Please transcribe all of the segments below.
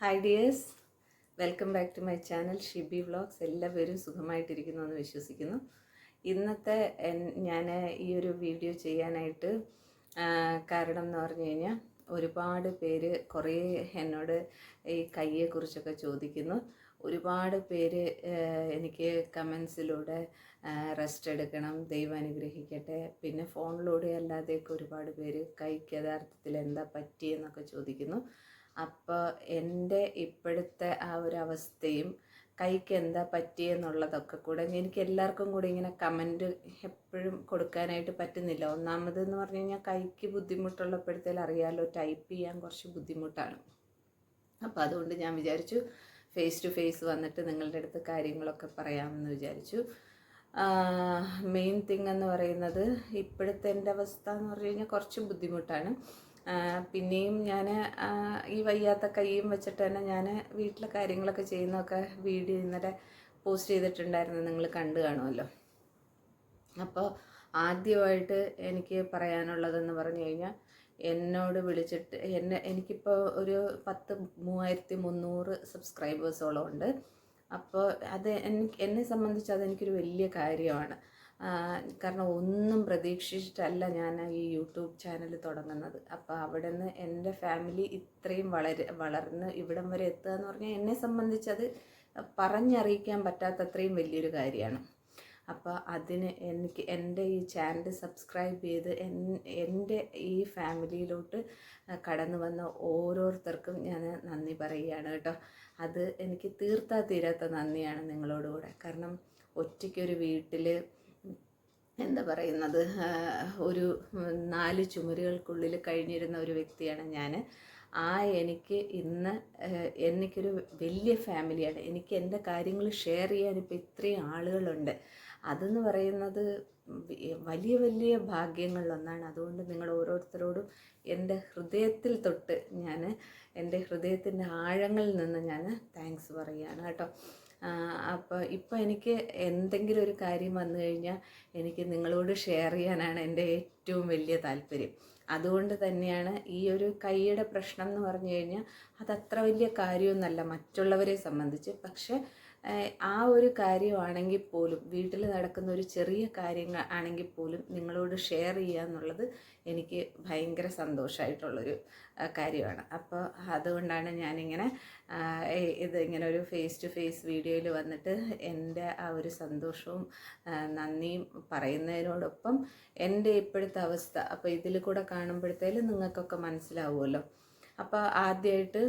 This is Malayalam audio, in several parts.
Hi dears welcome back to my channel Shibi vlogs എല്ലാവരും സുഖമായിട്ടിരിക്കുന്നു എന്ന് വിശ്വസിക്കുന്നു. ഇന്നത്തെ ഞാൻ ഈ ഒരു വീഡിയോ ചെയ്യാനായിട്ട് കാരണം എന്ന് പറഞ്ഞു കഴിഞ്ഞാൽ ഒരുപാട് പേര് കുറേ എന്നോട് ഈ കയ്യെക്കുറിച്ചൊക്കെ ചോദിക്കുന്നു. ഒരുപാട് പേര് എനിക്ക് കമൻസിലൂടെ റെസ്റ്റ് എടുക്കണം ദൈവം അനുഗ്രഹിക്കട്ടെ. പിന്നെ ഫോണിലൂടെ അല്ലാതെയൊക്കെ ഒരുപാട് പേര് കൈക്ക് യഥാർത്ഥത്തിൽ എന്താ പറ്റിയെന്നൊക്കെ ചോദിക്കുന്നു. അപ്പോൾ എന്റെ ഇപ്പോഴത്തെ ആ ഒരു അവസ്ഥയും കൈക്ക് എന്താ പറ്റിയെന്നുള്ളതൊക്കെ കൂടെ എനിക്ക് എല്ലാവർക്കും കൂടി ഇങ്ങനെ കമന്റ് എപ്പോഴും കൊടുക്കാനായിട്ട് പറ്റുന്നില്ല. ഒന്നാമതെന്ന് പറഞ്ഞു കഴിഞ്ഞാൽ കൈക്ക് ബുദ്ധിമുട്ടുള്ളപ്പോഴത്തേൽ അറിയാമല്ലോ ടൈപ്പ് ചെയ്യാൻ കുറച്ച് ബുദ്ധിമുട്ടാണ്. അപ്പോൾ അതുകൊണ്ട് ഞാൻ വിചാരിച്ചു ഫേസ് ടു ഫേസ് വന്നിട്ട് നിങ്ങളുടെ അടുത്ത് കാര്യങ്ങളൊക്കെ പറയാമെന്ന് വിചാരിച്ചു. മെയിൻ തിങ് എന്ന് പറയുന്നത് ഇപ്പോഴത്തെ എന്റെ അവസ്ഥ എന്ന് പറഞ്ഞു കഴിഞ്ഞാൽ കുറച്ച് ബുദ്ധിമുട്ടാണ്. പിന്നെയും ഞാൻ ഈ വയ്യാത്ത കൈയും വെച്ചിട്ട് തന്നെ ഞാൻ വീട്ടിലെ കാര്യങ്ങളൊക്കെ ചെയ്യുന്നതൊക്കെ വീഡിയോ ഇന്നലെ പോസ്റ്റ് ചെയ്തിട്ടുണ്ടായിരുന്നു. നിങ്ങൾ കണ്ടു കാണുമല്ലോ. അപ്പോൾ ആദ്യമായിട്ട് എനിക്ക് പറയാനുള്ളതെന്ന് പറഞ്ഞു കഴിഞ്ഞാൽ എന്നോട് വിളിച്ചിട്ട് എന്നെ എനിക്കിപ്പോൾ ഒരു പത്ത് മൂവായിരത്തി മുന്നൂറ് സബ്സ്ക്രൈബേഴ്സോളം ഉണ്ട്. അപ്പോൾ അത് എനിക്ക് എന്നെ സംബന്ധിച്ച് അതെനിക്കൊരു വലിയ കാര്യമാണ്. കാരണം ഒന്നും പ്രതീക്ഷിച്ചിട്ടല്ല ഞാൻ ഈ യൂട്യൂബ് ചാനൽ തുടങ്ങുന്നത്. അപ്പോൾ അവിടെ നിന്ന് എന്റെ ഫാമിലി ഇത്രയും വളര വളർന്ന് ഇവിടം വരെ എത്തുക എന്ന് പറഞ്ഞാൽ എന്നെ സംബന്ധിച്ചത് പറഞ്ഞറിയിക്കാൻ പറ്റാത്തത്രയും വലിയൊരു കാര്യമാണ്. അപ്പോൾ അതിന് എനിക്ക് എന്റെ ഈ ചാനൽ സബ്സ്ക്രൈബ് ചെയ്ത് എൻ- എന്റെ ഈ ഫാമിലിയിലോട്ട് കടന്നു വന്ന ഓരോരുത്തർക്കും ഞാൻ നന്ദി പറയുകയാണ് കേട്ടോ. അത് എനിക്ക് തീർത്താ തീരാത്ത നന്ദിയാണ് നിങ്ങളോടുകൂടെ കാരണം ഒറ്റയ്ക്കൊരു വീട്ടിൽ എന്താ പറയുന്നത്? ഒരു നാല് ചുമരുകൾക്കുള്ളിൽ കഴിഞ്ഞിരുന്ന ഒരു വ്യക്തിയാണ് ഞാൻ ആ എനിക്ക് ഇന്ന് എനിക്കൊരു വലിയ ഫാമിലിയാണ്. എനിക്ക് എന്റെ കാര്യങ്ങൾ ഷെയർ ചെയ്യാൻ ഇപ്പോൾ ഇത്രയും ആളുകളുണ്ട്. അതെന്ന് പറയുന്നത് വലിയ വലിയ ഭാഗ്യങ്ങളിലൊന്നാണ്. അതുകൊണ്ട് നിങ്ങൾ ഓരോരുത്തരോടും എന്റെ ഹൃദയത്തിൽ തൊട്ട് ഞാൻ എന്റെ ഹൃദയത്തിന്റെ ആഴങ്ങളിൽ നിന്ന് ഞാൻ താങ്ക്സ് പറയുകയാണ് കേട്ടോ. അപ്പോൾ ഇപ്പോൾ എനിക്ക് എന്തെങ്കിലും ഒരു കാര്യം വന്നു കഴിഞ്ഞാൽ എനിക്ക് നിങ്ങളോട് ഷെയർ ചെയ്യാനാണ് എന്റെ ഏറ്റവും വലിയ താല്പര്യം. അതുകൊണ്ട് തന്നെയാണ് ഈ ഒരു കൈയുടെ പ്രശ്നം എന്ന് പറഞ്ഞു കഴിഞ്ഞാൽ അത് അത്ര വലിയ കാര്യമൊന്നുമല്ല. മറ്റുള്ളവരെ സംബന്ധിച്ച്. പക്ഷേ ആ ഒരു കാര്യമാണെങ്കിൽ പോലും വീട്ടിൽ നടക്കുന്ന ഒരു ചെറിയ കാര്യങ്ങൾ ആണെങ്കിൽ പോലും നിങ്ങളോട് ഷെയർ ചെയ്യുക എന്നുള്ളത് എനിക്ക് ഭയങ്കര സന്തോഷമായിട്ടുള്ളൊരു കാര്യമാണ്. അപ്പോൾ അതുകൊണ്ടാണ് ഞാനിങ്ങനെ ഇത് ഇങ്ങനെ ഒരു ഫേസ് ടു ഫേസ് വീഡിയോയിൽ വന്നിട്ട് എന്റെ ആ ഒരു സന്തോഷവും നന്ദിയും പറയുന്നതിനോടൊപ്പം എന്റെ ഇപ്പോഴത്തെ അവസ്ഥ. അപ്പോൾ ഇതിൽ കൂടെ കാണുമ്പോഴത്തേലും നിങ്ങൾക്കൊക്കെ മനസ്സിലാവുമല്ലോ. അപ്പോൾ ആദ്യമായിട്ട്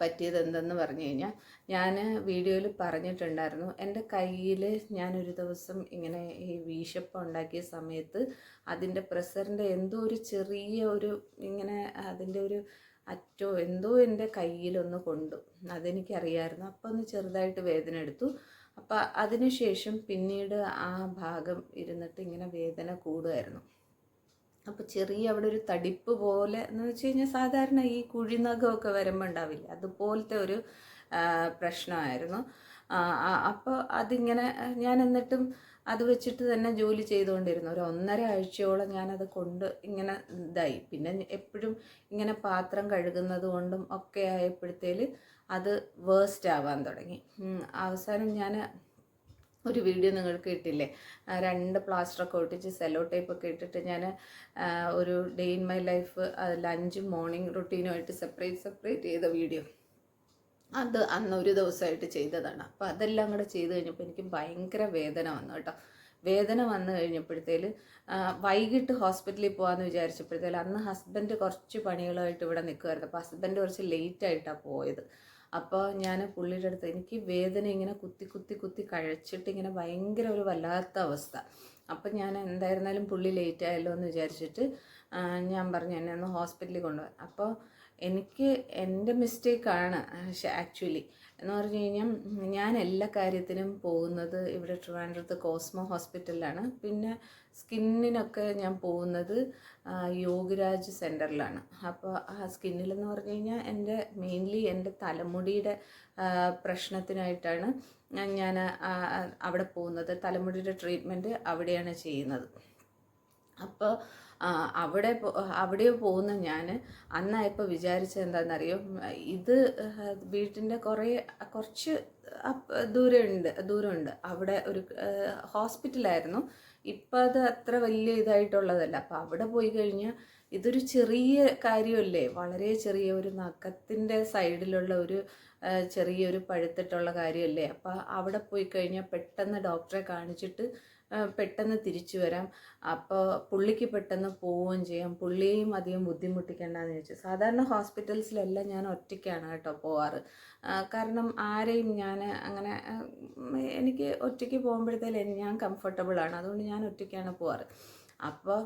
പറ്റിയത് എന്തെന്ന് പറഞ്ഞു കഴിഞ്ഞാൽ ഞാൻ വീഡിയോയിൽ പറഞ്ഞിട്ടുണ്ടായിരുന്നു. എന്റെ കയ്യിൽ ഞാനൊരു ദിവസം ഇങ്ങനെ ഈ വീശപ്പം ഉണ്ടാക്കിയ സമയത്ത് അതിന്റെ പ്രസറിന്റെ എന്തോ ഒരു ചെറിയ ഒരു ഇങ്ങനെ അതിന്റെ ഒരു അറ്റോ എന്തോ എന്റെ കയ്യിലൊന്ന് കൊണ്ടു. അതെനിക്കറിയായിരുന്നു. അപ്പോൾ ഒന്ന് ചെറുതായിട്ട് വേദന എടുത്തു. അപ്പോൾ അതിനുശേഷം പിന്നീട് ആ ഭാഗം ഇരുന്നിട്ട് ഇങ്ങനെ വേദന കൂടുമായിരുന്നു. അപ്പോൾ ചെറിയ അവിടെ ഒരു തടിപ്പ് പോലെ എന്ന് വെച്ച് കഴിഞ്ഞാൽ സാധാരണ ഈ കുഴിനഖമൊക്കെ വരുമ്പോൾ ഉണ്ടാവില്ല? അതുപോലത്തെ ഒരു പ്രശ്നമായിരുന്നു. അപ്പോൾ അതിങ്ങനെ ഞാൻ എന്നിട്ടും അത് വെച്ചിട്ട് തന്നെ ജോലി ചെയ്തുകൊണ്ടിരുന്നു. ഒരു ഒന്നര ആഴ്ചയോളം ഞാനത് കൊണ്ട് ഇങ്ങനെ ഇതായി. പിന്നെ എപ്പോഴും ഇങ്ങനെ പാത്രം കഴുകുന്നത് കൊണ്ടും ഒക്കെ ആയപ്പോഴത്തേൽ അത് വേസ്റ്റ് ആവാൻ തുടങ്ങി. അവസാനം ഞാൻ ഒരു വീഡിയോ നിങ്ങൾക്ക് കിട്ടില്ലേ? രണ്ട് പ്ലാസ്റ്ററൊക്കെ ഒട്ടിച്ച് സെല്ലോ ടേപ്പൊക്കെ ഇട്ടിട്ട് ഞാൻ ഒരു ഡേ ഇൻ മൈ ലൈഫ് ലഞ്ചും മോർണിംഗ് റുട്ടീനുമായിട്ട് സെപ്പറേറ്റ് സെപ്പറേറ്റ് ചെയ്ത വീഡിയോ. അത് അന്ന് ഒരു ദിവസമായിട്ട് ചെയ്തതാണ്. അപ്പോൾ അതെല്ലാം കൂടെ ചെയ്ത് കഴിഞ്ഞപ്പോൾ എനിക്ക് ഭയങ്കര വേദന വന്നു കേട്ടോ. വേദന വന്നു കഴിഞ്ഞപ്പോഴത്തേൽ വൈകിട്ട് ഹോസ്പിറ്റലിൽ പോകാമെന്ന് വിചാരിച്ചപ്പോഴത്തേൽ അന്ന് ഹസ്ബൻഡ് കുറച്ച് പണികളായിട്ട് ഇവിടെ നിൽക്കുമായിരുന്നു അപ്പോൾ ഹസ്ബൻഡ് കുറച്ച് ലേറ്റായിട്ടാണ് പോയത്. അപ്പോൾ ഞാൻ പുള്ളിയുടെ അടുത്ത് എനിക്ക് വേദന ഇങ്ങനെ കുത്തി കുത്തി കുത്തി കഴിച്ചിട്ട് ഇങ്ങനെ ഭയങ്കര ഒരു വല്ലാത്ത അവസ്ഥ. അപ്പം ഞാൻ എന്തായിരുന്നാലും പുള്ളി ലേറ്റ് ആയല്ലോ എന്ന് വിചാരിച്ചിട്ട് ഞാൻ പറഞ്ഞു എന്നെ ഒന്ന് ഹോസ്പിറ്റലിൽ കൊണ്ടുപോകാൻ അപ്പോൾ എനിക്ക് എന്റെ മിസ്റ്റേക്കാണ് ആക്ച്വലി എന്ന് പറഞ്ഞു കഴിഞ്ഞാൽ ഞാൻ എല്ലാ കാര്യത്തിനും പോകുന്നത് ഇവിടെ ട്രിവാൻഡ്രത്ത് കോസ്മോ ഹോസ്പിറ്റലിലാണ്. പിന്നെ സ്കിന്നിനൊക്കെ ഞാൻ പോകുന്നത് യോഗരാജ് സെന്ററിലാണ് അപ്പോൾ ആ സ്കിന്നിലെന്ന് പറഞ്ഞു കഴിഞ്ഞാൽ എന്റെ മെയിൻലി എന്റെ തലമുടിയുടെ പ്രശ്നത്തിനായിട്ടാണ് ഞാൻ അവിടെ പോകുന്നത്. തലമുടിയുടെ ട്രീറ്റ്മെന്റ് അവിടെയാണ് ചെയ്യുന്നത്. അപ്പോൾ അവിടെ പോ- പോകുന്ന ഞാൻ അന്നായപ്പോൾ വിചാരിച്ചത് എന്താണെന്നറിയോ ഇത് വീട്ടിന്റെ കുറേ കുറച്ച് ദൂരമുണ്ട് ദൂരമുണ്ട്. അവിടെ ഒരു ഹോസ്പിറ്റലായിരുന്നു. ഇപ്പം അത് അത്ര വലിയ ഇതായിട്ടുള്ളതല്ല. അപ്പം അവിടെ പോയി കഴിഞ്ഞാൽ ഇതൊരു ചെറിയ കാര്യമല്ലേ? വളരെ ചെറിയ ഒരു നഖത്തിന്റെ സൈഡിലുള്ള ഒരു ചെറിയൊരു പഴുത്തിട്ടുള്ള കാര്യമല്ലേ? അപ്പോൾ അവിടെ പോയി കഴിഞ്ഞാൽ പെട്ടെന്ന് ഡോക്ടറെ കാണിച്ചിട്ട് പെട്ടെന്ന് തിരിച്ചു വരാം. അപ്പോൾ പുള്ളിക്ക് പെട്ടെന്ന് പോവുകയും ചെയ്യാം. പുള്ളിയെയും അധികം ബുദ്ധിമുട്ടിക്കേണ്ടെന്ന് ചോദിച്ചു. സാധാരണ ഹോസ്പിറ്റൽസിലെല്ലാം ഞാൻ ഒറ്റയ്ക്കാണ് കേട്ടോ പോവാറ്. കാരണം ആരെയും ഞാൻ അങ്ങനെ എനിക്ക് ഒറ്റയ്ക്ക് പോകുമ്പോഴത്തേലും ഞാൻ കംഫർട്ടബിളാണ് അതുകൊണ്ട് ഞാൻ ഒറ്റയ്ക്കാണ് പോവാറ്. അപ്പോൾ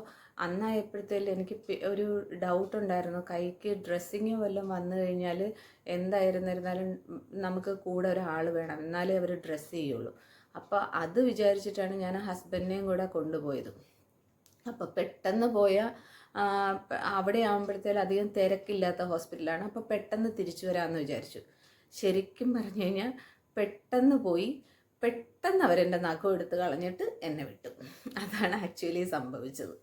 അന്നായപ്പോഴത്തേലും എനിക്ക് ഒരു ഡൗട്ട് ഉണ്ടായിരുന്നു. കൈക്ക് ഡ്രസ്സിങ് വല്ലതും വന്നു കഴിഞ്ഞാൽ എന്തായിരുന്നിരുന്നാലും നമുക്ക് കൂടെ ഒരാൾ വേണം. എന്നാലേ അവർ ഡ്രസ്സ് ചെയ്യുള്ളൂ. അപ്പോൾ അത് വിചാരിച്ചിട്ടാണ് ഞാൻ ഹസ്ബൻഡിനെയും കൂടെ കൊണ്ടുപോയത്. അപ്പോൾ പെട്ടെന്ന് പോയ അവിടെ ആകുമ്പോഴത്തേലും അധികം തിരക്കില്ലാത്ത ഹോസ്പിറ്റലാണ്. അപ്പോൾ പെട്ടെന്ന് തിരിച്ചു വരാമെന്ന് വിചാരിച്ചു. ശരിക്കും പറഞ്ഞു കഴിഞ്ഞാൽ പെട്ടെന്ന് പോയി പെട്ടെന്ന് അവരെന്റെ നഖം എടുത്ത് കളഞ്ഞിട്ട് എന്നെ വിട്ടു. അതാണ് ആക്ച്വലി സംഭവിച്ചത്.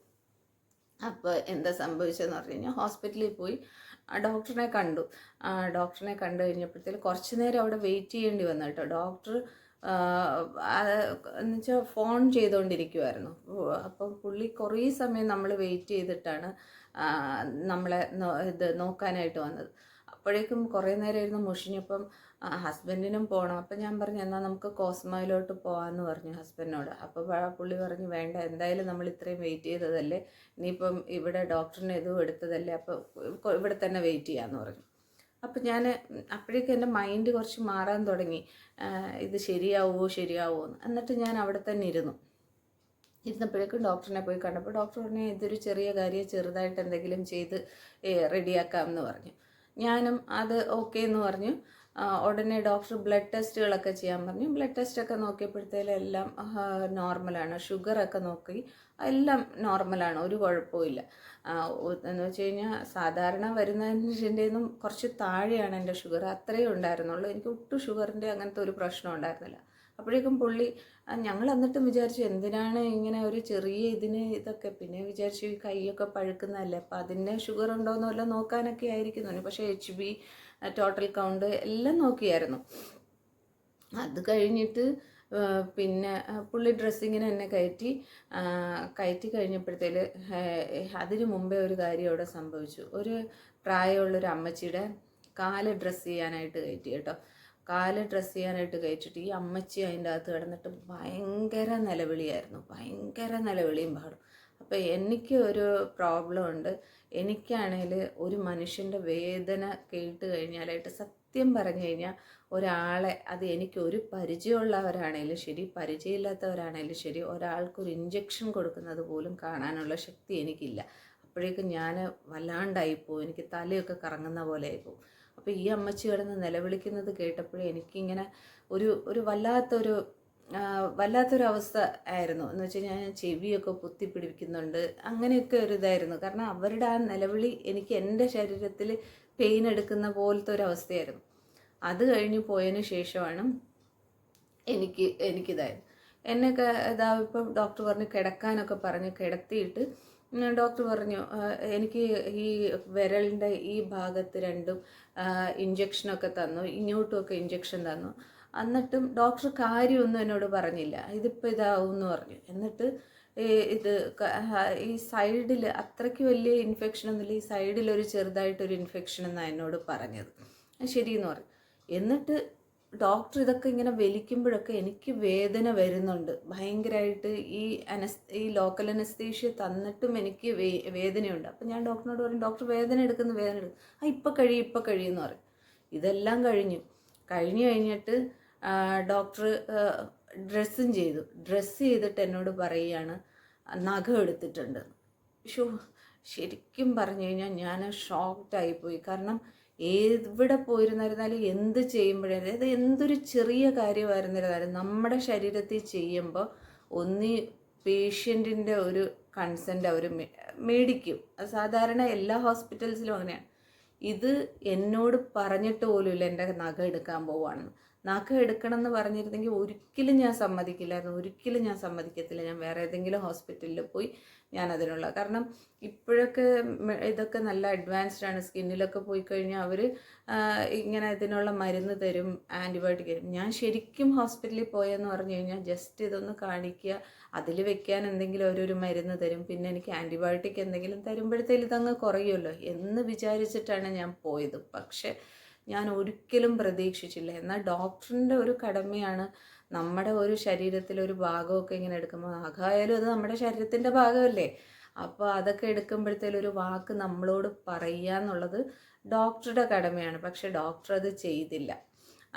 അപ്പോൾ എന്താ സംഭവിച്ചതെന്ന് പറഞ്ഞു കഴിഞ്ഞാൽ ഹോസ്പിറ്റലിൽ പോയി ഡോക്ടറിനെ കണ്ടു. ഡോക്ടറിനെ കണ്ടു കഴിഞ്ഞപ്പോഴത്തേക്ക് കുറച്ച് നേരം അവിടെ വെയിറ്റ് ചെയ്യേണ്ടി വന്നു കേട്ടോ. ഡോക്ടർ എന്നുവെച്ചാൽ ഫോൺ ചെയ്തുകൊണ്ടിരിക്കുമായിരുന്നു അപ്പം പുള്ളി കുറേ സമയം നമ്മൾ വെയിറ്റ് ചെയ്തിട്ടാണ് നമ്മളെ ഇത് നോക്കാനായിട്ട് വന്നത്. അപ്പോഴേക്കും കുറേ നേരമായിരുന്നു മുഷിഞ്ഞപ്പം ഹസ്ബൻഡിനും പോകണം അപ്പം ഞാൻ പറഞ്ഞു എന്നാൽ നമുക്ക് കോസ്മയിലോട്ട് പോകാമെന്ന് പറഞ്ഞു ഹസ്ബൻഡിനോട്. അപ്പോൾ പുള്ളി പറഞ്ഞു വേണ്ട എന്തായാലും നമ്മൾ ഇത്രയും വെയിറ്റ് ചെയ്തതല്ലേ. ഇനിയിപ്പം ഇവിടെ ഡോക്ടറിന് ഇതും എടുത്തതല്ലേ. അപ്പോൾ ഇവിടെ തന്നെ വെയിറ്റ് ചെയ്യാമെന്ന് പറഞ്ഞു. അപ്പം ഞാൻ അപ്പോഴേക്കും എന്റെ മൈൻഡ് കുറച്ച് മാറാൻ തുടങ്ങി. ഇത് ശരിയാവുമോ ശരിയാവുമോ എന്ന്. എന്നിട്ട് ഞാൻ അവിടെ തന്നെ ഇരുന്നു. ഇരുന്നപ്പോഴേക്കും ഡോക്ടറിനെ പോയി കണ്ടപ്പോൾ ഡോക്ടർ പറഞ്ഞു ഇതൊരു ചെറിയ കാര്യം ചെറുതായിട്ട് എന്തെങ്കിലും ചെയ്ത് റെഡിയാക്കാം എന്ന് പറഞ്ഞു. ഞാനും അത് ഓക്കെ എന്ന് പറഞ്ഞു. ഉടനെ ഡോക്ടർ ബ്ലഡ് ടെസ്റ്റുകളൊക്കെ ചെയ്യാൻ പറഞ്ഞു. ബ്ലഡ് ടെസ്റ്റൊക്കെ നോക്കിയപ്പോഴത്തേലും എല്ലാം നോർമലാണ്. ഷുഗറൊക്കെ നോക്കി. എല്ലാം നോർമലാണ്. ഒരു കുഴപ്പമില്ല എന്ന് വെച്ച് കഴിഞ്ഞാൽ സാധാരണ വരുന്നതിന്റെയൊന്നും കുറച്ച് താഴെയാണ് എന്റെ ഷുഗർ. അത്രയേ ഉണ്ടായിരുന്നുള്ളൂ. എനിക്ക് ഒട്ടും ഷുഗറിന്റെ അങ്ങനത്തെ ഒരു പ്രശ്നം ഉണ്ടായിരുന്നില്ല. അപ്പോഴേക്കും പുള്ളി ഞങ്ങൾ എന്നിട്ടും വിചാരിച്ചു എന്തിനാണ് ഇങ്ങനെ ഒരു ചെറിയ ഇതിന് ഇതൊക്കെ? പിന്നെ വിചാരിച്ചു ഈ കൈയൊക്കെ പഴുക്കുന്നതല്ലേ. അപ്പോൾ അതിന്റെ ഷുഗർ ഉണ്ടോയെന്ന് വല്ലതും നോക്കാനൊക്കെ ആയിരിക്കുന്നു. പക്ഷേ എച്ച് ബി ടോട്ടൽ കൗണ്ട് എല്ലാം നോക്കിയായിരുന്നു. അത് കഴിഞ്ഞിട്ട് പിന്നെ പുള്ളി ഡ്രസ്സിങ്ങിന് എന്നെ കയറ്റി കയറ്റി കഴിഞ്ഞപ്പോഴത്തേൽ അതിന് മുമ്പേ ഒരു കാര്യം അവിടെ സംഭവിച്ചു. ഒരു പ്രായമുള്ളൊരു അമ്മച്ചിയുടെ കാൽ ഡ്രസ്സ് ചെയ്യാനായിട്ട് കയറ്റി കേട്ടോ. കാൽ ഡ്രസ്സ് ചെയ്യാനായിട്ട് കയറ്റിട്ട് ഈ അമ്മച്ചി അതിന്റെ അകത്ത് കിടന്നിട്ട് ഭയങ്കര നിലവിളിയായിരുന്നു. ഭയങ്കര നിലവിളിയും പാടും അപ്പോൾ എനിക്ക് ഒരു പ്രോബ്ലം ഉണ്ട്. എനിക്കാണെങ്കിൽ ഒരു മനുഷ്യന്റെ വേദന കേട്ട് കഴിഞ്ഞാലായിട്ട് സത്യം പറഞ്ഞു കഴിഞ്ഞാൽ ഒരാളെ അത് എനിക്ക് ഒരു പരിചയമുള്ളവരാണേലും ശരി പരിചയമില്ലാത്തവരാണേലും ശരി ഒരാൾക്കൊരു ഇഞ്ചക്ഷൻ കൊടുക്കുന്നത് പോലും കാണാനുള്ള ശക്തി എനിക്കില്ല. അപ്പോഴേക്കും ഞാൻ വല്ലാണ്ടായിപ്പോവും എനിക്ക് തലയൊക്കെ കറങ്ങുന്ന പോലെ ആയിപ്പോവും അപ്പോൾ ഈ അമ്മച്ചി കിടന്ന് നിലവിളിക്കുന്നത് കേട്ടപ്പോഴേ എനിക്കിങ്ങനെ ഒരു ഒരു വല്ലാത്തൊരു ആ, വല്ലാത്തൊരു അവസ്ഥ ആയിരുന്നു. എന്ന് വെച്ചാൽ ഞാൻ ചെവിയൊക്കെ പൊത്തിപ്പിടിക്കുന്നുണ്ട് അങ്ങനെയൊക്കെ ഒരു ഇതായിരുന്നു. കാരണം അവരുടെ ആ നിലവിളി എനിക്ക് എന്റെ ശരീരത്തിൽ പെയിൻ എടുക്കുന്ന പോലത്തെ ഒരു അവസ്ഥയായിരുന്നു അത് കഴിഞ്ഞ് പോയതിന് ശേഷമാണ് എനിക്ക് എനിക്കിതായത്. എന്നെ ഇതാ ഇപ്പം ഡോക്ടർ പറഞ്ഞു കിടക്കാനൊക്കെ പറഞ്ഞ് കിടത്തിയിട്ട് ഡോക്ടർ പറഞ്ഞു എനിക്ക് ഈ വിരലിന്റെ ഈ ഭാഗത്ത് രണ്ടും ഇഞ്ചക്ഷനൊക്കെ തന്നു ഇങ്ങോട്ടുമൊക്കെ ഇഞ്ചക്ഷൻ തന്നു. എന്നിട്ടും ഡോക്ടർ കാര്യമൊന്നും എന്നോട് പറഞ്ഞില്ല. ഇതിപ്പോൾ ഇതാവും എന്ന് പറഞ്ഞു. എന്നിട്ട് ഇത് ഈ സൈഡിൽ അത്രയ്ക്ക് വലിയ ഇൻഫെക്ഷൻ ഒന്നുമില്ല. ഈ സൈഡിൽ ഒരു ചെറുതായിട്ടൊരു ഇൻഫെക്ഷൻ എന്നാണ് എന്നോട് പറഞ്ഞത്. ശരിയെന്ന് പറഞ്ഞു. എന്നിട്ട് ഡോക്ടർ ഇതൊക്കെ ഇങ്ങനെ വലിക്കുമ്പോഴൊക്കെ എനിക്ക് വേദന വരുന്നുണ്ട്. ഭയങ്കരമായിട്ട് ഈ അനസ് ഈ ലോക്കൽ അനസ്തീഷ്യ തന്നിട്ടും എനിക്ക് വേ വേദനയുണ്ട്. അപ്പം ഞാൻ ഡോക്ടറിനോട് പറയും ഡോക്ടർ വേദന എടുക്കുന്ന വേദന എടുക്കും ആ ഇപ്പം കഴിയും ഇപ്പം കഴിയുമെന്ന് പറയും ഇതെല്ലാം കഴിഞ്ഞു. കഴിഞ്ഞു കഴിഞ്ഞിട്ട് ഡോക്ടർ ഡ്രസ്സും ചെയ്തു. ഡ്രസ്സ് ചെയ്തിട്ട് എന്നോട് പറയുകയാണ് നഖം എടുത്തിട്ടുണ്ട്. ഷോ ശരിക്കും പറഞ്ഞു കഴിഞ്ഞാൽ ഞാൻ ഷോക്ക്ഡായിപ്പോയി കാരണം എവിടെ പോയിരുന്നിരുന്നാലും എന്ത് ചെയ്യുമ്പോഴേ അതായത് എന്തൊരു ചെറിയ കാര്യമായിരുന്നിരുന്നാലും നമ്മുടെ ശരീരത്തിൽ ചെയ്യുമ്പോൾ ഒന്നി പേഷ്യന്റിന്റെ ഒരു കൺസെന്റ് അവർ മേടിക്കും. അത് സാധാരണ എല്ലാ ഹോസ്പിറ്റൽസിലും അങ്ങനെയാണ് ഇത് എന്നോട് പറഞ്ഞിട്ട് പോലുമില്ല എന്റെ നഖം എടുക്കാൻ പോവാണെന്ന്. നഖം എടുക്കണം എന്ന് പറഞ്ഞിരുന്നെങ്കിൽ ഒരിക്കലും ഞാൻ സമ്മതിക്കില്ലായിരുന്നു. ഒരിക്കലും ഞാൻ സമ്മതിക്കത്തില്ല. ഞാൻ വേറെ ഏതെങ്കിലും ഹോസ്പിറ്റലിൽ പോയി ഞാൻ അതിനുള്ള കാരണം ഇപ്പോഴൊക്കെ ഇതൊക്കെ നല്ല അഡ്വാൻസ്ഡ് ആണ്. സ്കിന്നിലൊക്കെ പോയി കഴിഞ്ഞാൽ അവർ ഇങ്ങനെ ഇതിനുള്ള മരുന്ന് തരും ആന്റിബയോട്ടിക് തരും. ഞാൻ ശരിക്കും ഹോസ്പിറ്റലിൽ പോയെന്ന് പറഞ്ഞു കഴിഞ്ഞാൽ ജസ്റ്റ് ഇതൊന്ന് കാണിക്കുക. അതിൽ വെക്കാൻ എന്തെങ്കിലും ഓരോരു മരുന്ന് തരും. പിന്നെ എനിക്ക് ആന്റിബയോട്ടിക് എന്തെങ്കിലും തരുമ്പോഴത്തേലും ഇതങ്ങ് കുറയുമല്ലോ എന്ന് വിചാരിച്ചിട്ടാണ് ഞാൻ പോയത്. പക്ഷേ ഞാൻ ഒരിക്കലും പ്രതീക്ഷിച്ചില്ല. എന്നാൽ ഡോക്ടറിന്റെ ഒരു കടമയാണ് നമ്മുടെ ഒരു ശരീരത്തിലെ ഒരു ഭാഗമൊക്കെ ഇങ്ങനെ എടുക്കുമ്പോൾ. ആകായാലും അത് നമ്മുടെ ശരീരത്തിന്റെ ഭാഗമല്ലേ? അപ്പോൾ അതൊക്കെ എടുക്കുമ്പോഴത്തേലും ഒരു വാക്ക് നമ്മളോട് പറയുക എന്നുള്ളത് ഡോക്ടറുടെ കടമയാണ്. പക്ഷേ ഡോക്ടർ അത് ചെയ്തില്ല.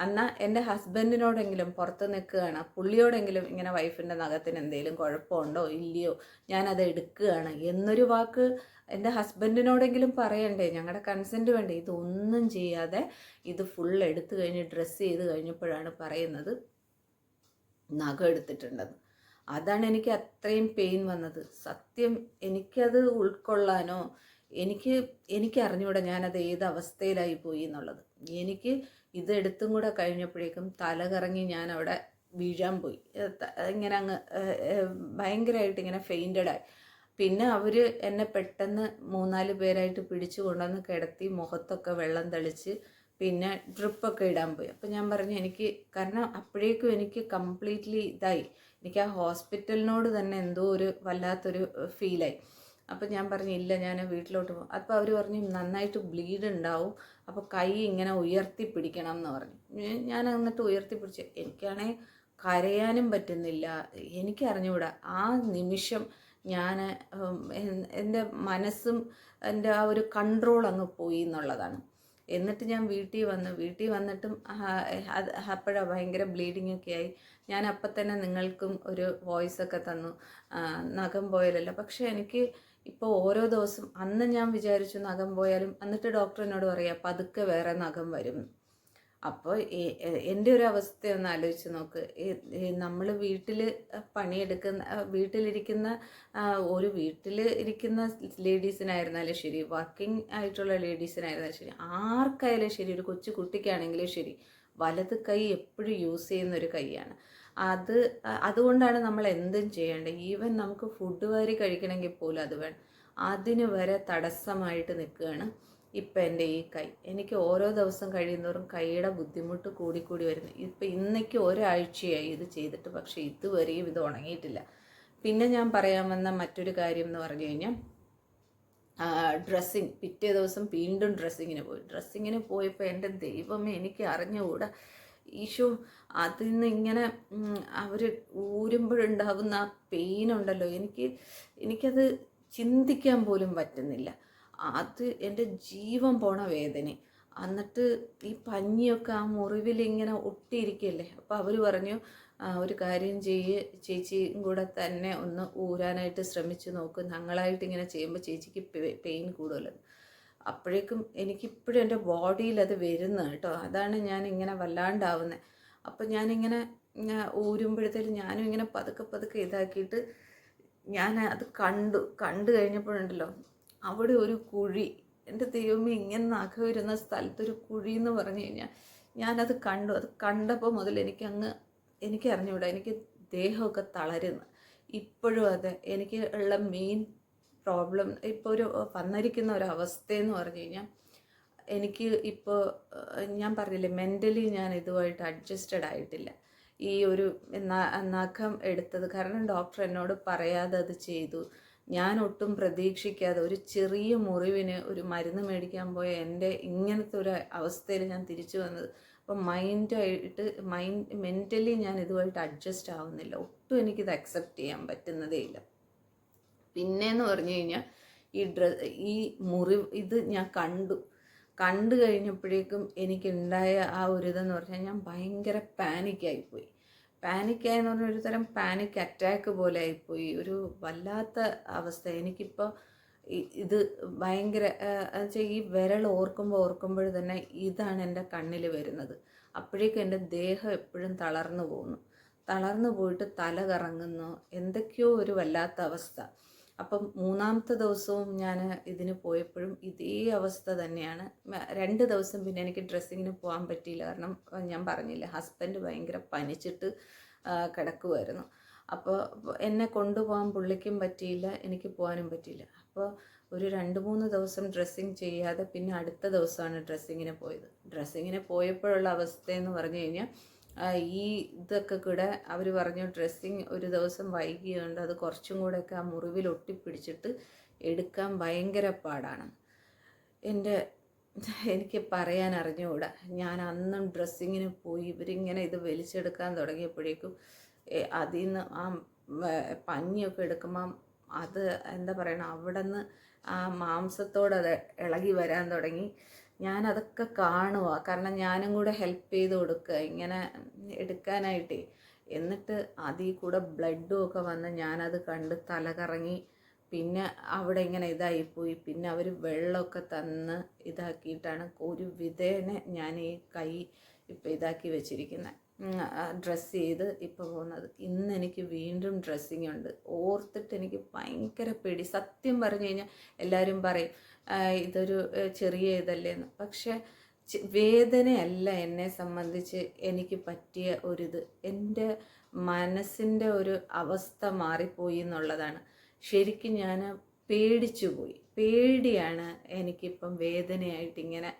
എന്നാൽ എന്റെ ഹസ്ബൻഡിനോടെങ്കിലും പുറത്ത് നിൽക്കുകയാണ്. പുള്ളിയോടെങ്കിലും ഇങ്ങനെ വൈഫിന്റെ നഖത്തിന് എന്തെങ്കിലും കുഴപ്പമുണ്ടോ? ഇല്ലയോ? ഞാനത് എടുക്കുകയാണ്. എന്നൊരു വാക്ക് എന്റെ ഹസ്ബൻഡിനോടെങ്കിലും പറയണ്ടേ ഞങ്ങളുടെ കൺസെന്റ് വേണ്ടേ? ഇതൊന്നും ചെയ്യാതെ ഇത് ഫുൾ എടുത്തു കഴിഞ്ഞ് ഡ്രസ്സ് ചെയ്ത് കഴിഞ്ഞപ്പോഴാണ് പറയുന്നത്. നഖം എടുത്തിട്ടുണ്ടെന്ന് അതാണ് എനിക്ക് അത്രയും പെയിൻ വന്നത്. സത്യം എനിക്കത് ഉൾക്കൊള്ളാനോ എനിക്ക് എനിക്ക് അറിഞ്ഞൂടെ ഞാനത് ഏത് അവസ്ഥയിലായി പോയി എന്നുള്ളത്. എനിക്ക് ഇത് എടുത്തും കൂടെ കഴിഞ്ഞപ്പോഴേക്കും തല കറങ്ങി ഞാൻ അവിടെ വീഴാൻ പോയി ഇങ്ങനെ അങ്ങ് ഭയങ്കരമായിട്ട് ഇങ്ങനെ ഫെയിന്റഡായി പിന്നെ അവർ എന്നെ പെട്ടെന്ന് മൂന്നാൽ പേരായിട്ട് പിടിച്ചു കൊണ്ടുവന്ന് കിടത്തി മുഖത്തൊക്കെ വെള്ളം തളിച്ച് പിന്നെ ഡ്രിപ്പൊക്കെ ഇടാൻ പോയി. അപ്പം ഞാൻ പറഞ്ഞു എനിക്ക് കാരണം അപ്പോഴേക്കും എനിക്ക് കംപ്ലീറ്റ്ലി ഇതായി. എനിക്ക് ആ ഹോസ്പിറ്റലിനോട് തന്നെ എന്തോ ഒരു വല്ലാത്തൊരു ഫീലായി. അപ്പം ഞാൻ പറഞ്ഞു ഇല്ല ഞാൻ വീട്ടിലോട്ട് പോകും അപ്പോൾ അവർ പറഞ്ഞു നന്നായിട്ട് ബ്ലീഡ് ഉണ്ടാവും. അപ്പോൾ കൈ ഇങ്ങനെ ഉയർത്തി പിടിക്കണം എന്ന് പറഞ്ഞു. ഞാൻ എന്നിട്ട് ഉയർത്തി പിടിച്ച്. എനിക്കാണെങ്കിൽ കരയാനും പറ്റുന്നില്ല. എനിക്കറിഞ്ഞുകൂടാ ആ നിമിഷം ഞാൻ എന്റെ മനസ്സും എന്റെ ആ ഒരു കൺട്രോൾ അങ്ങ് പോയി എന്നുള്ളതാണ്. എന്നിട്ട് ഞാൻ വീട്ടിൽ വന്നു വീട്ടിൽ വന്നിട്ടും അപ്പോഴാണ് ഭയങ്കര ബ്ലീഡിംഗ് ഒക്കെ ആയി. ഞാൻ അപ്പം തന്നെ നിങ്ങൾക്കും ഒരു വോയിസ് ഒക്കെ തന്നു. നഖം പോയാലല്ല പക്ഷേ എനിക്ക് ഇപ്പോൾ ഓരോ ദിവസം അന്ന് ഞാൻ വിചാരിച്ചു നഖം പോയാലും എന്നിട്ട് ഡോക്ടർ എന്നോട് പറയാം പതുക്കെ വേറെ നഖം വരും. അപ്പോൾ എന്റെ ഒരു അവസ്ഥ ഒന്ന് ആലോചിച്ച് നോക്ക്. നമ്മൾ വീട്ടിൽ പണിയെടുക്കുന്ന വീട്ടിലിരിക്കുന്ന ഒരു വീട്ടിൽ ഇരിക്കുന്ന ലേഡീസിനായിരുന്നാലും ശരി വർക്കിംഗ് ആയിട്ടുള്ള ലേഡീസിനായിരുന്നാലും ശരി ആർക്കായാലും ശരി ഒരു കൊച്ചു കുട്ടിക്കാണെങ്കിലും ശരി വലത് കൈ എപ്പോഴും യൂസ് ചെയ്യുന്ന ഒരു കൈയാണ്. അത് അതുകൊണ്ടാണ് നമ്മൾ എന്തും ചെയ്യേണ്ടത്. ഈവൻ നമുക്ക് ഫുഡ് വാരി കഴിക്കണമെങ്കിൽ പോലും അത് വേണം. അതിന് വരെ തടസ്സമായിട്ട് നിൽക്കുകയാണ്. ഇപ്പം എന്റെ ഈ കൈ എനിക്ക് ഓരോ ദിവസം കഴിയുന്നവരും കൈയുടെ ബുദ്ധിമുട്ട് കൂടിക്കൂടി വരുന്നു. ഇപ്പം ഇന്നേക്ക് ഒരാഴ്ചയായി ഇത് ചെയ്തിട്ട് പക്ഷേ ഇതുവരെയും ഇത് ഉണങ്ങിയിട്ടില്ല. പിന്നെ ഞാൻ പറയാൻ വന്ന മറ്റൊരു കാര്യം എന്ന് പറഞ്ഞു കഴിഞ്ഞാൽ ഡ്രസ്സിങ്. പിറ്റേ ദിവസം വീണ്ടും ഡ്രസ്സിങ്ങിന് പോയി. ഡ്രസ്സിങ്ങിന് പോയപ്പോൾ എന്റെ ദൈവമേ എനിക്ക് അറിഞ്ഞുകൂടാ. ഈശോ അതിൽ നിന്ന് ഇങ്ങനെ അവർ ഊരുമ്പോഴുണ്ടാകുന്ന ആ പെയിൻ ഉണ്ടല്ലോ. എനിക്ക് എനിക്കത് ചിന്തിക്കാൻ പോലും പറ്റുന്നില്ല. അത് എന്റെ ജീവൻ പോണ വേദന. എന്നിട്ട് ഈ പഞ്ഞിയൊക്കെ ആ മുറിവിൽ ഇങ്ങനെ ഒട്ടിയിരിക്കല്ലേ അപ്പോൾ അവർ പറഞ്ഞു ഒരു കാര്യം ചെയ്യ്. ചേച്ചിയും കൂടെ തന്നെ ഒന്ന് ഊരാനായിട്ട് ശ്രമിച്ച് നോക്കും. ഞങ്ങളായിട്ട് ഇങ്ങനെ ചെയ്യുമ്പോൾ ചേച്ചിക്ക് പെയിൻ കൂടുതലെന്ന് അപ്പോഴേക്കും എനിക്കിപ്പോഴും എന്റെ ബോഡിയിൽ അത് വരുന്നത് കേട്ടോ. അതാണ് ഞാൻ ഇങ്ങനെ വല്ലാണ്ടാവുന്നത് അപ്പം ഞാനിങ്ങനെ ഊരുമ്പോഴത്തേലും ഞാനും ഇങ്ങനെ പതുക്കെ പതുക്കെ ഇതാക്കിയിട്ട് ഞാൻ അത് കണ്ടു കണ്ടു കഴിഞ്ഞപ്പോഴുണ്ടല്ലോ അവിടെ ഒരു കുഴി. എന്റെ ദൈവമേ ഇങ്ങനെ നഖം വരുന്ന സ്ഥലത്തൊരു കുഴി എന്ന് പറഞ്ഞു കഴിഞ്ഞാൽ ഞാനത് കണ്ടു. അത് കണ്ടപ്പോൾ മുതൽ എനിക്കങ്ങ് എനിക്ക് അറിഞ്ഞുകൂടാ എനിക്ക് ദേഹമൊക്കെ തളരുന്നു. ഇപ്പോഴും അത് എനിക്ക് ഉള്ള മെയിൻ പ്രോബ്ലം ഇപ്പോൾ ഒരു വന്നിരിക്കുന്ന ഒരു അവസ്ഥയെന്ന് പറഞ്ഞു കഴിഞ്ഞാൽ എനിക്ക് ഇപ്പോൾ ഞാൻ പറഞ്ഞില്ലേ മെന്റലി ഞാൻ ഇതുമായിട്ട് അഡ്ജസ്റ്റഡ് ആയിട്ടില്ല. ഈ ഒരു നഖം എടുത്തത് കാരണം ഡോക്ടർ എന്നോട് പറയാതെ അത് ചെയ്തു. ഞാൻ ഒട്ടും പ്രതീക്ഷിക്കാതെ ഒരു ചെറിയ മുറിവിന് ഒരു മരുന്ന് മേടിക്കാൻ പോയ എന്റെ ഇങ്ങനത്തെ ഒരു അവസ്ഥയിൽ ഞാൻ തിരിച്ചു വന്നത്. അപ്പം മൈൻഡായിട്ട് മൈൻഡ് മെന്റലി ഞാൻ ഇതുമായിട്ട് അഡ്ജസ്റ്റ് ആവുന്നില്ല. ഒട്ടും എനിക്കിത് അക്സെപ്റ്റ് ചെയ്യാൻ പറ്റുന്നതേ ഇല്ല. പിന്നെന്ന് പറഞ്ഞു കഴിഞ്ഞാൽ ഈ ഡ്ര ഈ മുറിവ് ഇത് ഞാൻ കണ്ടു. കണ്ടു കഴിഞ്ഞപ്പോഴേക്കും എനിക്കുണ്ടായ ആ ഒരു ഇതെന്ന് പറഞ്ഞാൽ ഞാൻ ഭയങ്കര പാനിക്കായിപ്പോയി പാനിക്കായെന്ന് പറഞ്ഞാൽ ഒരു തരം പാനിക് അറ്റാക്ക് പോലെ ആയിപ്പോയി. ഒരു വല്ലാത്ത അവസ്ഥ. എനിക്കിപ്പോൾ ഇത് ഭയങ്കര വെച്ചാൽ ഈ വിരൽ ഓർക്കുമ്പോൾ ഓർക്കുമ്പോൾ തന്നെ ഇതാണ് എന്റെ കണ്ണിൽ വരുന്നത്. അപ്പോഴേക്കും എന്റെ ദേഹം എപ്പോഴും തളർന്നു പോകുന്നു. തളർന്നു പോയിട്ട് തല കറങ്ങുന്നു. എന്തൊക്കെയോ ഒരു വല്ലാത്ത അവസ്ഥ. അപ്പം മൂന്നാമത്തെ ദിവസവും ഞാൻ ഇതിന് പോയപ്പോഴും ഇതേ അവസ്ഥ തന്നെയാണ്. രണ്ട് ദിവസം പിന്നെ എനിക്ക് ഡ്രസ്സിങ്ങിന് പോകാൻ പറ്റിയില്ല. കാരണം ഞാൻ പറഞ്ഞില്ല ഹസ്ബൻഡ് ഭയങ്കര പനിച്ചിട്ട് കിടക്കുമായിരുന്നു അപ്പോൾ എന്നെ കൊണ്ടുപോകാൻ പുള്ളിക്കും പറ്റിയില്ല എനിക്ക് പോകാനും പറ്റിയില്ല. അപ്പോൾ ഒരു രണ്ട് മൂന്ന് ദിവസം ഡ്രസ്സിങ് ചെയ്യാതെ പിന്നെ അടുത്ത ദിവസമാണ് ഡ്രസ്സിങ്ങിന് പോയത്. ഡ്രസ്സിങ്ങിന് പോയപ്പോഴുള്ള അവസ്ഥയെന്ന് പറഞ്ഞു കഴിഞ്ഞാൽ ഈ ഇതൊക്കെ കൂടെ അവർ പറഞ്ഞു ഡ്രസ്സിങ് ഒരു ദിവസം വൈകിയുണ്ട് അത് കുറച്ചും കൂടെയൊക്കെ ആ മുറിവിൽ ഒട്ടിപ്പിടിച്ചിട്ട് എടുക്കാൻ ഭയങ്കര പാടാണ്. എന്റെ എനിക്ക് പറയാൻ അറിഞ്ഞുകൂടാ. ഞാൻ അന്നും ഡ്രസ്സിങ്ങിന് പോയി ഇവരിങ്ങനെ ഇത് വലിച്ചെടുക്കാൻ തുടങ്ങിയപ്പോഴേക്കും അതിൽ നിന്ന് ആ പഞ്ഞിയൊക്കെ എടുക്കുമ്പം അത് എന്താ പറയണ അവിടെ നിന്ന് ആ മാംസത്തോടത് ഇളകി വരാൻ തുടങ്ങി. ഞാനതൊക്കെ കാണുക കാരണം ഞാനും കൂടെ ഹെൽപ്പ് ചെയ്ത് കൊടുക്കുക. ഇങ്ങനെ എടുക്കാനായിട്ടേ. എന്നിട്ട് അതിൽ കൂടെ ബ്ലഡും ഒക്കെ വന്ന് ഞാനത് കണ്ട് തലകറങ്ങി. പിന്നെ അവിടെ ഇങ്ങനെ ഇതായിപ്പോയി പിന്നെ അവർ വെള്ളമൊക്കെ തന്ന് ഇതാക്കിയിട്ടാണ് ഒരു വിധേനെ ഞാൻ ഈ കൈ ഇപ്പം ഇതാക്കി വെച്ചിരിക്കുന്നത് ഡ്രസ്സ് ചെയ്ത് ഇപ്പോൾ പോകുന്നത്. ഇന്ന് എനിക്ക് വീണ്ടും ഡ്രസ്സിങ് ഉണ്ട്. ഓർത്തിട്ട് എനിക്ക് ഭയങ്കര പേടി. സത്യം പറഞ്ഞു കഴിഞ്ഞാൽ എല്ലാവരും പറയും ഇതൊരു ചെറിയ ഇതല്ലേന്ന്. പക്ഷേ വേദനയല്ല എന്നെ സംബന്ധിച്ച് എനിക്ക് പറ്റിയ ഒരിത്. എന്റെ മനസ്സിന്റെ ഒരു അവസ്ഥ മാറിപ്പോയി എന്നുള്ളതാണ്. ശരിക്കും ഞാൻ പേടിച്ചു പോയി പേടിയാണ് എനിക്കിപ്പം വേദനയായിട്ട് ഇങ്ങനെ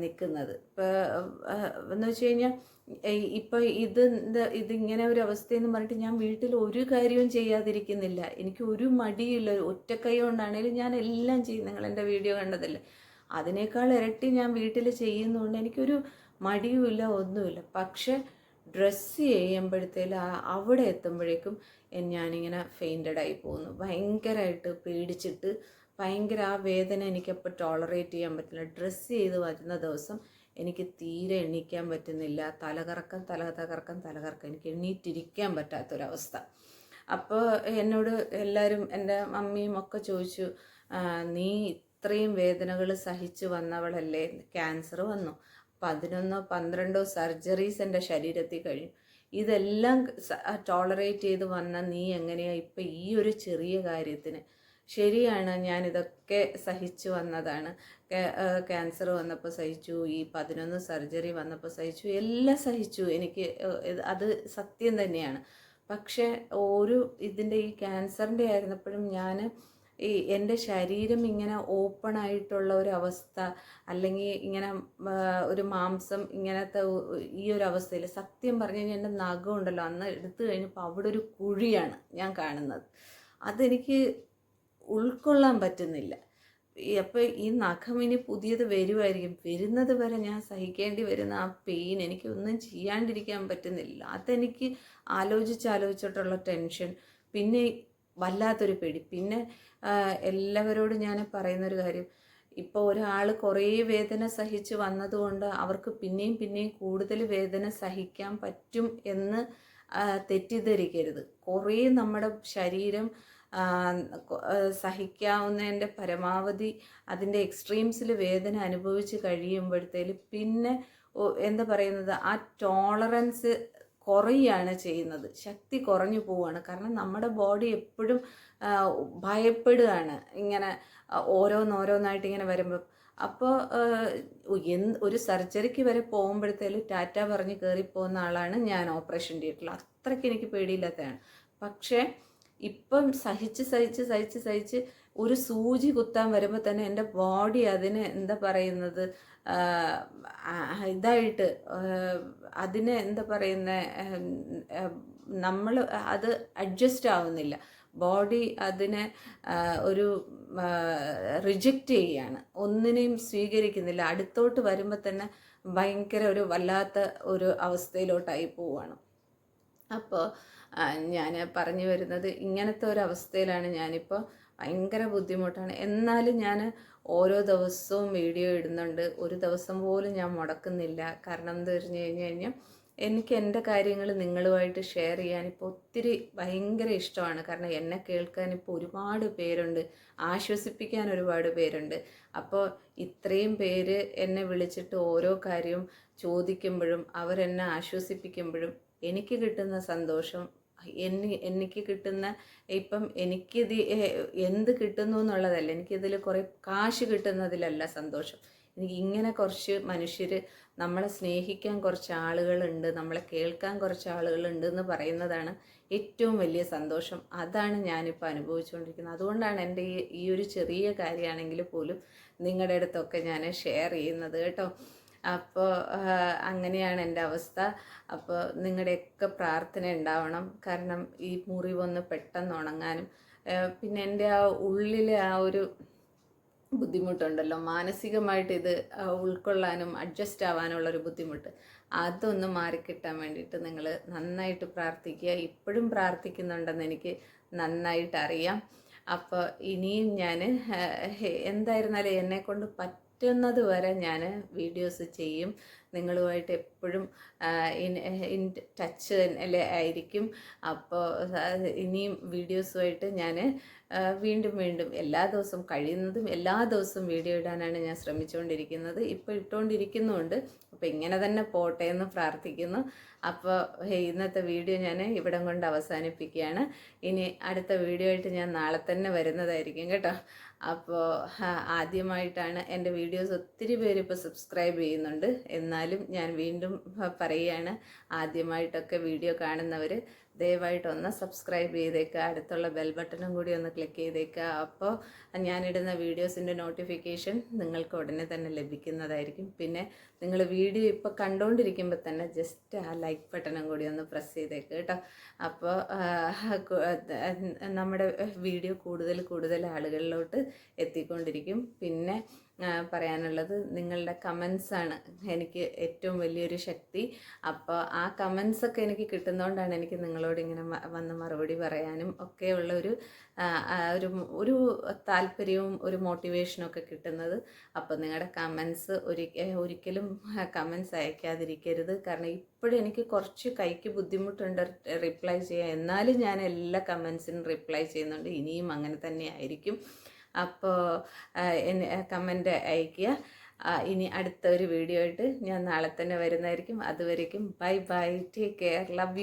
നിൽക്കുന്നത് ഇപ്പോൾ എന്ന് വെച്ച് കഴിഞ്ഞാൽ ഇപ്പോൾ ഇത് ഇതിങ്ങനെ ഒരു അവസ്ഥയെന്ന് പറഞ്ഞിട്ട് ഞാൻ വീട്ടിൽ ഒരു കാര്യവും ചെയ്യാതിരിക്കുന്നില്ല. എനിക്ക് ഒരു മടിയില്ല. ഒറ്റക്കൈ കൊണ്ടാണേലും ഞാൻ എല്ലാം ചെയ്യും. നിങ്ങൾ എന്റെ വീഡിയോ കണ്ടതല്ലേ. അതിനേക്കാൾ ഇരട്ടി ഞാൻ വീട്ടിൽ ചെയ്യുന്നതുകൊണ്ട് എനിക്കൊരു മടിയുമില്ല ഒന്നുമില്ല. പക്ഷേ ഡ്രസ്സ് ചെയ്യുമ്പോഴത്തേലും അവിടെ എത്തുമ്പോഴേക്കും ഞാനിങ്ങനെ ഫെയിന്റഡായി പോകുന്നു ഭയങ്കരമായിട്ട് പേടിച്ചിട്ട് ഭയങ്കര ആ വേദന എനിക്കപ്പോൾ ടോളറേറ്റ് ചെയ്യാൻ പറ്റില്ല. ഡ്രസ്സ് ചെയ്ത് വരുന്ന ദിവസം എനിക്ക് തീരെ എണീക്കാൻ പറ്റുന്നില്ല. തലകറക്കം തല തകർക്കം തലകറക്കം. എനിക്ക് എണീറ്റിരിക്കാൻ പറ്റാത്തൊരവസ്ഥ. അപ്പോൾ എന്നോട് എല്ലാവരും എന്റെ മമ്മിയും ഒക്കെ ചോദിച്ചു നീ ഇത്രയും വേദനകൾ സഹിച്ചു വന്നവളല്ലേ? ക്യാൻസർ വന്നു. പതിനൊന്നോ പന്ത്രണ്ടോ സർജറീസ് എന്റെ ശരീരത്തിൽ കഴിഞ്ഞു. ഇതെല്ലാം ടോളറേറ്റ് ചെയ്ത് വന്ന നീ എങ്ങനെയാണ് ഇപ്പം ഈ ഒരു ചെറിയ കാര്യത്തിന് ശരിയാണ്. ഞാനിതൊക്കെ സഹിച്ചു വന്നതാണ്. ക്യാൻസർ വന്നപ്പോൾ സഹിച്ചു ഈ പതിനൊന്ന് സർജറി വന്നപ്പോൾ സഹിച്ചു എല്ലാം സഹിച്ചു. എനിക്ക് അത് സത്യം തന്നെയാണ്. പക്ഷേ ഒരു ഇതിന്റെ ഈ ക്യാൻസറിന്റെ ആയിരുന്നപ്പോഴും ഞാൻ ഈ എന്റെ ശരീരം ഇങ്ങനെ ഓപ്പൺ ആയിട്ടുള്ള ഒരു അവസ്ഥ അല്ലെങ്കിൽ ഇങ്ങനെ ഒരു മാംസം ഇങ്ങനത്തെ ഈ ഒരു അവസ്ഥയിൽ സത്യം പറഞ്ഞു കഴിഞ്ഞാൽ എന്റെ നഖം ഉണ്ടല്ലോ. അന്ന് എടുത്തു കഴിഞ്ഞപ്പോൾ അവിടെ ഒരു കുഴിയാണ് ഞാൻ കാണുന്നത്. അതെനിക്ക് ഉൾക്കൊള്ളാൻ പറ്റുന്നില്ല. അപ്പോൾ ഈ നഖം ഇനി പുതിയത് വരുമായിരിക്കും വരുന്നത് വരെ ഞാൻ സഹിക്കേണ്ടി വരുന്ന ആ പെയിൻ എനിക്ക് ഒന്നും ചെയ്യാണ്ടിരിക്കാൻ പറ്റുന്നില്ല. അതെനിക്ക് ആലോചിച്ച് ആലോചിച്ചിട്ടുള്ള ടെൻഷൻ പിന്നെ വല്ലാത്തൊരു പേടി. പിന്നെ എല്ലാവരോടും ഞാൻ പറയുന്നൊരു കാര്യം. ഇപ്പോൾ ഒരാൾ കുറേ വേദന സഹിച്ച് വന്നതുകൊണ്ട് അവർക്ക് പിന്നെയും പിന്നെയും കൂടുതൽ വേദന സഹിക്കാൻ പറ്റും എന്ന് തെറ്റിദ്ധരിക്കരുത്. കുറേ നമ്മുടെ ശരീരം സഹിക്കാവുന്നതിന്റെ പരമാവധി അതിന്റെ എക്സ്ട്രീംസിൽ വേദന അനുഭവിച്ച് കഴിയുമ്പോഴത്തേലും പിന്നെ എന്താ പറയുന്നത് ആ ടോളറൻസ് കുറയുകയാണ് ചെയ്യുന്നത്. ശക്തി കുറഞ്ഞു പോവുകയാണ്. കാരണം നമ്മുടെ ബോഡി എപ്പോഴും ഭയപ്പെടുകയാണ്. ഇങ്ങനെ ഓരോന്നോരോന്നായിട്ട് ഇങ്ങനെ വരുമ്പോൾ അപ്പോൾ എന്ത് ഒരു സർജറിക്ക് വരെ പോകുമ്പോഴത്തേലും ടാറ്റ പറഞ്ഞ് കയറിപ്പോകുന്ന ആളാണ് ഞാൻ ഓപ്പറേഷൻ തിയേറ്ററിൽ അത്രയ്ക്ക് എനിക്ക് പേടിയില്ലാത്തതാണ്. പക്ഷേ ഇപ്പം സഹിച്ച് സഹിച്ച് സഹിച്ച് സഹിച്ച് ഒരു സൂചി കുത്താൻ വരുമ്പോൾ തന്നെ എന്റെ ബോഡി അതിനെ എന്താ പറയുന്നത്? ഇതായിട്ട് അതിന് എന്താ പറയുന്ന? നമ്മൾ അത് അഡ്ജസ്റ്റ് ആവുന്നില്ല. ബോഡി അതിനെ ഒരു റിജക്റ്റ് ചെയ്യാണ്. ഒന്നിനെയും സ്വീകരിക്കുന്നില്ല. അടുത്തോട്ട് വരുമ്പോൾ തന്നെ ഭയങ്കര ഒരു വല്ലാത്ത ഒരു അവസ്ഥയിലോട്ടായി പോവുകയാണ് അപ്പോൾ ഞാൻ പറഞ്ഞു വരുന്നത് ഇങ്ങനത്തെ ഒരു അവസ്ഥയിലാണ് ഞാനിപ്പോൾ ഭയങ്കര ബുദ്ധിമുട്ടാണ്. എന്നാലും ഞാൻ ഓരോ ദിവസവും വീഡിയോ ഇടുന്നുണ്ട്. ഒരു ദിവസം പോലും ഞാൻ മുടക്കുന്നില്ല. കാരണം എന്ന് പറഞ്ഞു കഴിഞ്ഞ് കഴിഞ്ഞാൽ എനിക്ക് എന്റെ കാര്യങ്ങൾ നിങ്ങളുമായിട്ട് ഷെയർ ചെയ്യാൻ ഇപ്പോൾ ഒത്തിരി ഭയങ്കര ഇഷ്ടമാണ്. കാരണം എന്നെ കേൾക്കാൻ ഇപ്പോൾ ഒരുപാട് പേരുണ്ട്. ആശ്വസിപ്പിക്കാൻ ഒരുപാട് പേരുണ്ട്. അപ്പോൾ ഇത്രയും പേര് എന്നെ വിളിച്ചിട്ട് ഓരോ കാര്യവും ചോദിക്കുമ്പോഴും അവരെന്നെ ആശ്വസിപ്പിക്കുമ്പോഴും എനിക്ക് കിട്ടുന്ന സന്തോഷം എന്നെ എനിക്ക് കിട്ടുന്ന ഇപ്പം എനിക്കിത് എന്ത് കിട്ടുന്നു എന്നുള്ളതല്ല. എനിക്കിതിൽ കുറേ കാശ് കിട്ടുന്നതിലല്ല സന്തോഷം. എനിക്ക് ഇങ്ങനെ കുറച്ച് മനുഷ്യർ നമ്മളെ സ്നേഹിക്കാൻ കുറച്ച് ആളുകളുണ്ട് നമ്മളെ കേൾക്കാൻ കുറച്ച് ആളുകളുണ്ട് എന്ന് പറയുന്നതാണ് ഏറ്റവും വലിയ സന്തോഷം. അതാണ് ഞാനിപ്പോൾ അനുഭവിച്ചുകൊണ്ടിരിക്കുന്നത്. അതുകൊണ്ടാണ് എന്റെ ഈ ഈ ഒരു ചെറിയ കാര്യമാണെങ്കിൽ പോലും നിങ്ങളുടെ അടുത്തൊക്കെ ഞാൻ ഷെയർ ചെയ്യുന്നത് കേട്ടോ. അപ്പോൾ അങ്ങനെയാണ് എന്റെ അവസ്ഥ. അപ്പോൾ നിങ്ങളുടെയൊക്കെ പ്രാർത്ഥന ഉണ്ടാവണം. കാരണം ഈ മുറിവൊന്ന് പെട്ടെന്ന് ഉണങ്ങാനും പിന്നെ എന്റെ ആ ഉള്ളിലെ ആ ഒരു ബുദ്ധിമുട്ടുണ്ടല്ലോ. മാനസികമായിട്ട് ഇത് ഉൾക്കൊള്ളാനും അഡ്ജസ്റ്റ് ആവാനുള്ള ഒരു ബുദ്ധിമുട്ട്. അതൊന്ന് മാറിക്കിട്ടാൻ വേണ്ടിയിട്ട് നിങ്ങൾ നന്നായിട്ട് പ്രാർത്ഥിക്കുക. ഇപ്പോഴും പ്രാർത്ഥിക്കുന്നുണ്ടെന്ന് എനിക്ക് നന്നായിട്ട് അറിയാം അപ്പോൾ ഇനിയും ഞാൻ എന്തായിരുന്നാലും എന്നെ കൊണ്ട് പറ്റുന്നത് വരെ ഞാൻ വീഡിയോസ് ചെയ്യും. നിങ്ങളുമായിട്ട് എപ്പോഴും ഇൻ ഇൻ ടച്ച് അല്ലേ ആയിരിക്കും. അപ്പോൾ ഇനിയും വീഡിയോസുമായിട്ട് ഞാൻ വീണ്ടും വീണ്ടും എല്ലാ ദിവസവും കഴിയുന്നതും എല്ലാ ദിവസവും വീഡിയോ ഇടാനാണ് ഞാൻ ശ്രമിച്ചുകൊണ്ടിരിക്കുന്നത്. ഇപ്പോൾ ഇട്ടുകൊണ്ടിരിക്കുന്നുണ്ട് അപ്പോൾ ഇങ്ങനെ തന്നെ പോട്ടെ എന്ന് പ്രാർത്ഥിക്കുന്നു. അപ്പോൾ ഇന്നത്തെ വീഡിയോ ഞാൻ ഇവിടം കൊണ്ട് അവസാനിപ്പിക്കുകയാണ്. ഇനി അടുത്ത വീഡിയോ ആയിട്ട് ഞാൻ നാളെ തന്നെ വരുന്നതായിരിക്കും കേട്ടോ. അപ്പോൾ ആദ്യമായിട്ടാണ് എന്റെ വീഡിയോസ് ഒത്തിരി പേര് ഇപ്പോൾ സബ്സ്ക്രൈബ് ചെയ്യുന്നുണ്ട്. എന്നാലും ഞാൻ വീണ്ടും പറയുകയാണ്. ആദ്യമായിട്ടൊക്കെ വീഡിയോ കാണുന്നവർ ദയവായിട്ട് ഒന്ന് സബ്സ്ക്രൈബ് ചെയ്തേക്കുക അടുത്തുള്ള ബെൽ ബട്ടണും കൂടി ഒന്ന് ക്ലിക്ക് ചെയ്തേക്കുക അപ്പോൾ ഞാനിടുന്ന വീഡിയോസിന്റെ നോട്ടിഫിക്കേഷൻ നിങ്ങൾക്ക് ഉടനെ തന്നെ ലഭിക്കുന്നതായിരിക്കും. പിന്നെ നിങ്ങൾ വീഡിയോ ഇപ്പോൾ കണ്ടുകൊണ്ടിരിക്കുമ്പോൾ തന്നെ ജസ്റ്റ് ആ ലൈക്ക് ബട്ടണും കൂടി ഒന്ന് പ്രസ് ചെയ്തേക്ക് കേട്ടോ. അപ്പോൾ നമ്മുടെ വീഡിയോ കൂടുതൽ കൂടുതൽ ആളുകളിലോട്ട് എത്തിക്കൊണ്ടിരിക്കും. പിന്നെ പറയാനുള്ളത് നിങ്ങളുടെ കമൻസാണ് എനിക്ക് ഏറ്റവും വലിയൊരു ശക്തി. അപ്പോൾ ആ കമൻസൊക്കെ എനിക്ക് കിട്ടുന്നതുകൊണ്ടാണ് എനിക്ക് നിങ്ങളോട് ഇങ്ങനെ വന്ന് മറുപടി പറയാനും ഒക്കെ ഉള്ള ഒരു ഒരു ഒരു താല്പര്യവും ഒരു മോട്ടിവേഷനും ഒക്കെ കിട്ടുന്നത്. അപ്പോൾ നിങ്ങളുടെ കമൻസ് ഒരിക്കൽ ഒരിക്കലും കമൻസ് അയക്കാതിരിക്കരുത്. കാരണം ഇപ്പോഴും എനിക്ക് കുറച്ച് കൈക്ക് ബുദ്ധിമുട്ടുണ്ട് റിപ്ലൈ ചെയ്യാൻ. എന്നാലും ഞാൻ എല്ലാ കമൻസിനും റിപ്ലൈ ചെയ്യുന്നുണ്ട്. ഇനിയും അങ്ങനെ തന്നെ ആയിരിക്കും. അപ്പോൾ കമന്റ് അയയ്ക്കുക. ഇനി അടുത്ത ഒരു വീഡിയോ ആയിട്ട് ഞാൻ നാളെ തന്നെ വരുന്നതായിരിക്കും. അതുവരേക്കും bye bye. Take care love you